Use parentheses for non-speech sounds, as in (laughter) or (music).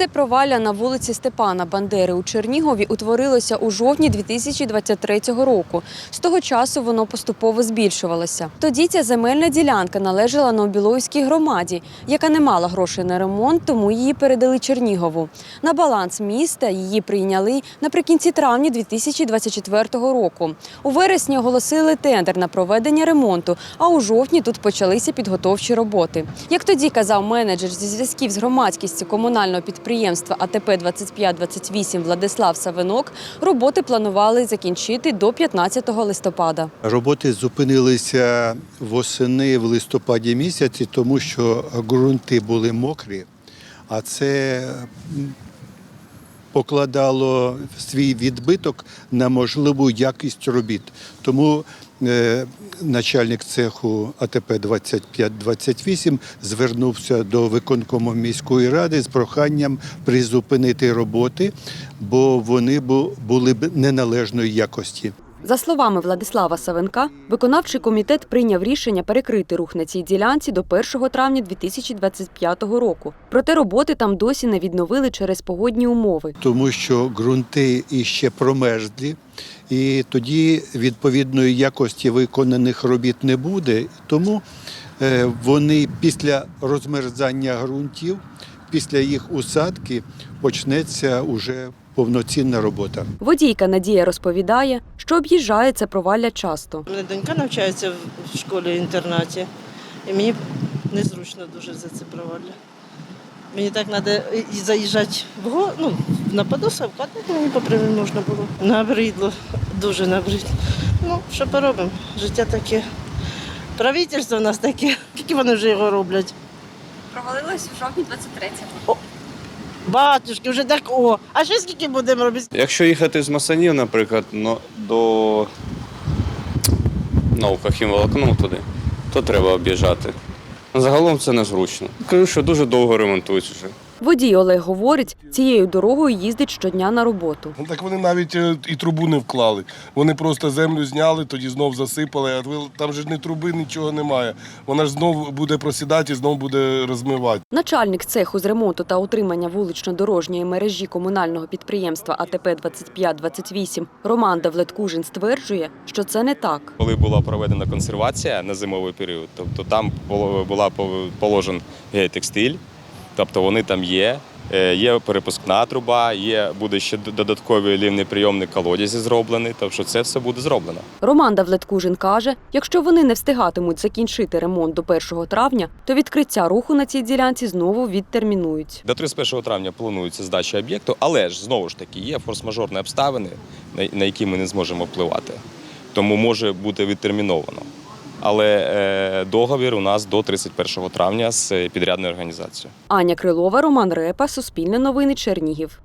Це провалля на вулиці Степана Бандери у Чернігові утворилося у жовтні 2023 року. З того часу воно поступово збільшувалося. Тоді ця земельна ділянка належала Новобілоївській громаді, яка не мала грошей на ремонт, тому її передали Чернігову. На баланс міста її прийняли наприкінці травня 2024 року. У вересні оголосили тендер на проведення ремонту, а у жовтні тут почалися підготовчі роботи. Як тоді казав менеджер зі зв'язків з громадськістю комунального підприємства АТП 2528 Владислав Савинок, роботи планували закінчити до 15 листопада. Роботи зупинилися восени в листопаді місяці, тому що ґрунти були мокрі, а це покладало свій відбиток на можливу якість робіт. Тому е, начальник цеху АТП 2528 звернувся до виконкому міської ради з проханням призупинити роботи, бо вони були б неналежної якості. За словами Владислава Савенка, виконавчий комітет прийняв рішення перекрити рух на цій ділянці до 1 травня 2025 року. Проте роботи там досі не відновили через погодні умови. тому що ґрунти іще промерзлі, і тоді відповідної якості виконаних робіт не буде. Тому е, вони після розмерзання ґрунтів, після їх усадки почнеться уже повноцінна робота. Водійка Надія розповідає, що об'їжджає це провалля часто. У мене донька навчається в школі-інтернаті, і мені незручно дуже за це провалля. Мені так треба заїжджати в го, ну, на Подоса, вкатати мені по прямій можна було. Набридло, дуже набридло. Ну, що поробимо? Життя таке. Правительство у нас таке. (laughs) Скільки вони вже його роблять? Провалилось в жовтні 23-го. Батюшки, вже так о. А ще скільки будемо робити? Якщо їхати з Масанів, наприклад, но- до наука волокном туди, то треба об'їжджати. Загалом це незручно. Кажу, що дуже довго ремонтують вже. Водій Олег говорить, цією дорогою їздить щодня на роботу. Ну, Так вони навіть е, і трубу не вклали. Вони просто землю зняли, тоді знов засипали, а ви- там же ж не труби, нічого немає. Вона ж знов буде просідати і знов буде розмивати. Начальник цеху з ремонту та утримання вулично-дорожньої мережі комунального підприємства АТП 2528 Роман Давлеткужин стверджує, що це не так. Коли була проведена консервація на зимовий період, тобто там було- була положен геотекстиль, тобто вони там є. Е, Є перепускна труба, є буде ще додатковий лівний прийомник колодязі зроблений, тобто це все буде зроблено. Роман Давлеткужин каже, якщо вони не встигатимуть закінчити ремонт до 1 травня, то відкриття руху на цій ділянці знову відтермінують. До 31 травня планується здача об'єкту, але ж знову ж таки є форс-мажорні обставини, на які ми не зможемо впливати. Тому може бути відтерміновано. Але е, договір у нас до 31 травня з підрядною організацією. Аня Крилова, Роман Репа, Суспільне новини, Чернігів.